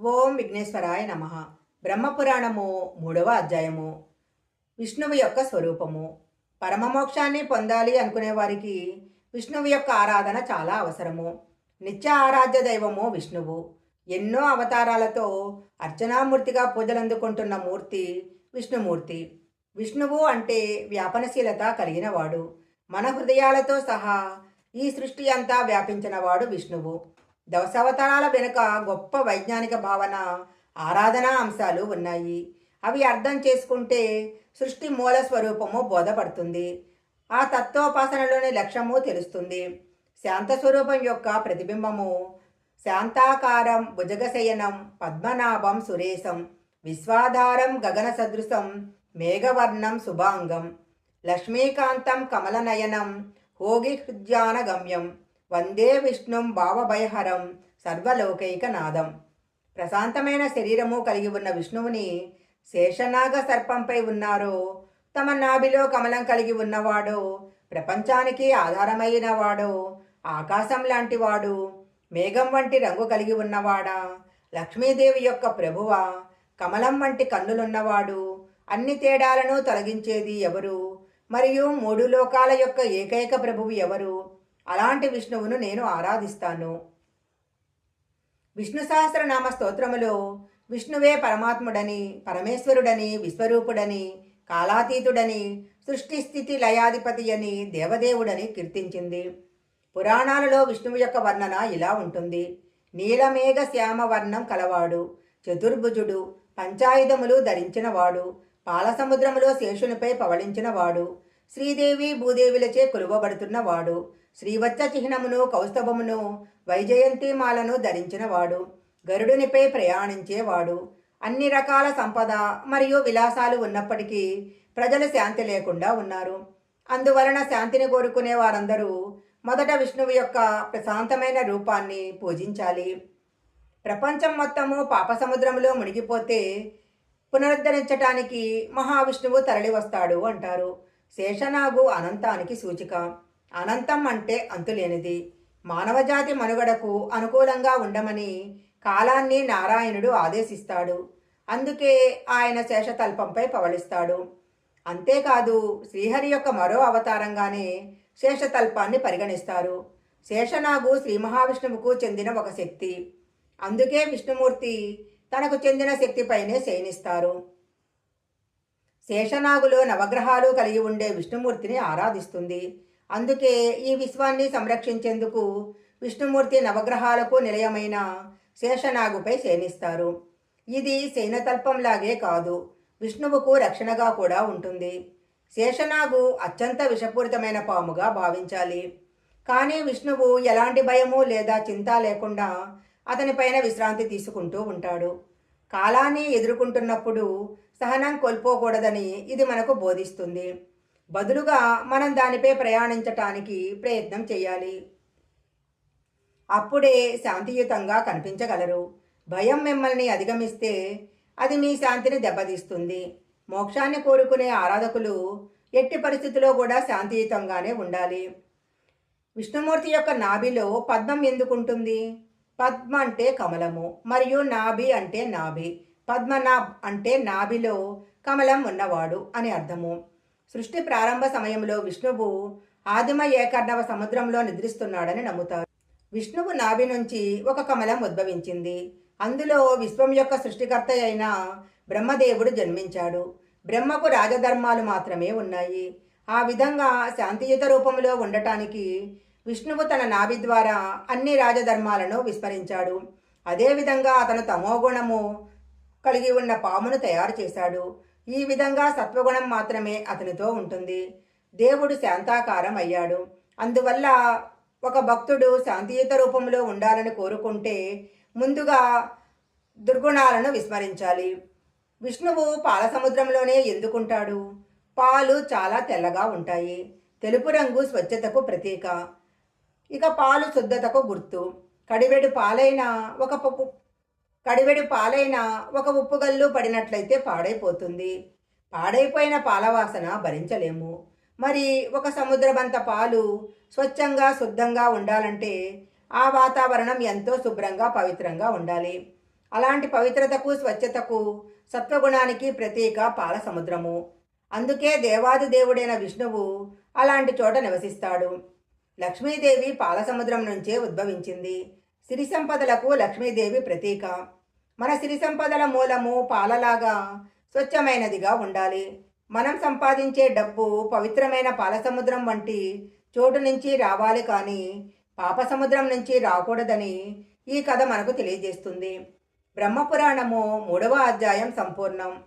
ఓం విఘ్నేశ్వరాయ నమ. బ్రహ్మపురాణము మూడవ అధ్యాయము. విష్ణువు యొక్క స్వరూపము. పరమమోక్షాన్ని పొందాలి అనుకునే వారికి విష్ణువు యొక్క ఆరాధన చాలా అవసరము. నిత్య ఆరాధ్య దైవము విష్ణువు. ఎన్నో అవతారాలతో అర్చనామూర్తిగా పూజలందుకుంటున్న మూర్తి విష్ణుమూర్తి. విష్ణువు అంటే వ్యాపనశీలత కలిగినవాడు. మన హృదయాలతో సహా ఈ సృష్టి అంతా వ్యాపించినవాడు విష్ణువు. దశావతారాల వెనుక గొప్ప వైజ్ఞానిక భావన ఆరాధనా అంశాలు ఉన్నాయి. అవి అర్థం చేసుకుంటే సృష్టి మూల స్వరూపము బోధపడుతుంది. ఆ తత్వోపాసనలోని లక్ష్యము తెలుస్తుంది. శాంత స్వరూపం యొక్క ప్రతిబింబము శాంతాకారం భుజగశయనం పద్మనాభం సురేశం విశ్వాధారం గగన సదృశం మేఘవర్ణం శుభాంగం లక్ష్మీకాంతం కమలనయనం హోగి హృద్యానగమ్యం వందే విష్ణుం భావభయహరం సర్వలోకైకనాదం. ప్రశాంతమైన శరీరము కలిగి ఉన్న విష్ణువుని శేషనాగ సర్పంపై ఉన్నారో తమ నాభిలో కమలం కలిగి ఉన్నవాడో ప్రపంచానికి ఆధారమైనవాడో ఆకాశం లాంటివాడు మేఘం వంటి రంగు కలిగి ఉన్నవాడా లక్ష్మీదేవి యొక్క ప్రభువ కమలం వంటి కన్నులున్నవాడు అన్ని తేడాలను తొలగించేది ఎవరు మరియు మూడు లోకాల యొక్క ఏకైక ప్రభువు ఎవరు అలాంటి విష్ణువును నేను ఆరాధిస్తాను. విష్ణు సహస్రనామ స్తోత్రములో విష్ణువే పరమాత్ముడని పరమేశ్వరుడని విశ్వరూపుడని కాలాతీతుడని సృష్టి స్థితి లయాధిపతి అని దేవదేవుడని కీర్తించింది. పురాణాలలో విష్ణువు యొక్క వర్ణన ఇలా ఉంటుంది. నీలమేఘ శ్యామ వర్ణం కలవాడు చతుర్భుజుడు పంచాయుధములు ధరించినవాడు పాలసముద్రములో శేషునిపై పవళించినవాడు శ్రీదేవి భూదేవులచే కొలువబడుతున్నవాడు. శ్రీవత్స చిహ్నమును కౌస్తభమును వైజయంతిమాలను ధరించినవాడు. గరుడునిపై ప్రయాణించేవాడు. అన్ని రకాల సంపద మరియు విలాసాలు ఉన్నప్పటికీ ప్రజలు శాంతి లేకుండా ఉన్నారు. అందువలన శాంతిని కోరుకునే వారందరూ మొదట విష్ణువు యొక్క ప్రశాంతమైన రూపాన్ని పూజించాలి. ప్రపంచం మొత్తము పాప సముద్రంలో మునిగిపోతే పునరుద్ధరించటానికి మహావిష్ణువు తరలి వస్తాడు అంటారు. శేషనాగు అనంతానికి సూచిక. అనంతం అంటే అంతులేనిది. మానవజాతి మనుగడకు అనుకూలంగా ఉండమని కాలాన్ని నారాయణుడు ఆదేశిస్తాడు. అందుకే ఆయన శేషతల్పంపై పవళిస్తాడు. అంతేకాదు శ్రీహరి యొక్క మరో అవతారంగానే శేషతల్పాన్ని పరిగణిస్తారు. శేషనాగు శ్రీ మహావిష్ణువుకు చెందిన ఒక శక్తి. అందుకే విష్ణుమూర్తి తనకు చెందిన శక్తిపైనే శయనిస్తారు. శేషనాగులో నవగ్రహాలు కలిగి ఉండే విష్ణుమూర్తిని ఆరాధిస్తుంది. అందుకే ఈ విశ్వాన్ని సంరక్షించేందుకు విష్ణుమూర్తి నవగ్రహాలకు నిలయమైన శేషనాగుపై శయనిస్తారు ఇది శయనతల్పంలాగే కాదు విష్ణువుకు రక్షణగా కూడా ఉంటుంది. శేషనాగు అత్యంత విషపూరితమైన పాముగా భావించాలి. కానీ విష్ణువు ఎలాంటి భయము లేదా చింత లేకుండా అతనిపైన విశ్రాంతి తీసుకుంటూ ఉంటాడు. కాలాన్ని ఎదుర్కొంటున్నప్పుడు సహనం కోల్పోకూడదని ఇది మనకు బోధిస్తుంది. బదులుగా మనం దానిపై ప్రయాణించటానికి ప్రయత్నం చేయాలి. అప్పుడే శాంతియుతంగా కనిపించగలరు. భయం మిమ్మల్ని అధిగమిస్తే అది మీ శాంతిని దెబ్బతీస్తుంది. మోక్షాన్ని కోరుకునే ఆరాధకులు ఎట్టి పరిస్థితిలో కూడా శాంతియుతంగానే ఉండాలి. విష్ణుమూర్తి యొక్క నాభిలో పద్మం ఎందుకుంటుంది? పద్మ అంటే కమలము మరియు నాభి అంటే నాభి. పద్మనాభ్ అంటే నాభిలో కమలం ఉన్నవాడు అని అర్థము. సృష్టి ప్రారంభ సమయంలో విష్ణువు ఆదిమ ఏకర్ణవ సముద్రంలో నిద్రిస్తున్నాడని నమ్ముతారు. విష్ణువు నాభి నుంచి ఒక కమలం ఉద్భవించింది. అందులో విశ్వం యొక్క సృష్టికర్త అయిన బ్రహ్మదేవుడు జన్మించాడు. బ్రహ్మకు రాజధర్మాలు మాత్రమే ఉన్నాయి. ఆ విధంగా శాంతియుత రూపంలో ఉండటానికి విష్ణువు తన నాభి ద్వారా అన్ని రాజధర్మాలను విస్మరించాడు అదేవిధంగా అతను తమోగుణము కలిగి ఉన్న పామును తయారు చేశాడు. ఈ విధంగా సత్వగుణం మాత్రమే అతనితో ఉంటుంది. దేవుడు శాంతాకారం అయ్యాడు. అందువల్ల ఒక భక్తుడు శాంతియుత రూపంలో ఉండాలని కోరుకుంటే ముందుగా దుర్గుణాలను విస్మరించాలి. విష్ణువు పాల సముద్రంలోనే ఎందుకుంటాడు? పాలు చాలా తెల్లగా ఉంటాయి. తెలుపు రంగు స్వచ్ఛతకు ప్రతీక. ఇక పాలు శుద్ధతకు గుర్తు. కడివెడు పాలైన ఒక పప్పు కడివెడు పాలైన ఒక ఉప్పుగల్లు పడినట్లయితే పాడైపోతుంది. పాడైపోయిన పాలవాసన భరించలేము. మరి ఒక సముద్రమంత పాలు స్వచ్ఛంగా శుద్ధంగా ఉండాలంటే ఆ వాతావరణం ఎంతో శుభ్రంగా పవిత్రంగా ఉండాలి. అలాంటి పవిత్రతకు స్వచ్ఛతకు సత్వగుణానికి ప్రతీక పాల సముద్రము. అందుకే దేవాది దేవుడైన విష్ణువు అలాంటి చోట నివసిస్తాడు. లక్ష్మీదేవి పాలసముద్రం నుంచే ఉద్భవించింది. సిరి సంపదలకు లక్ష్మీదేవి ప్రతీక. మన సిరి సంపదల మూలము పాలలాగా స్వచ్ఛమైనదిగా ఉండాలి. మనం సంపాదించే డబ్బు పవిత్రమైన పాలసముద్రం వంటి చోటు నుంచి రావాలి కానీ పాప సముద్రం నుంచి రాకూడదని ఈ కథ మనకు తెలియజేస్తుంది. బ్రహ్మపురాణము మూడవ అధ్యాయం సంపూర్ణం.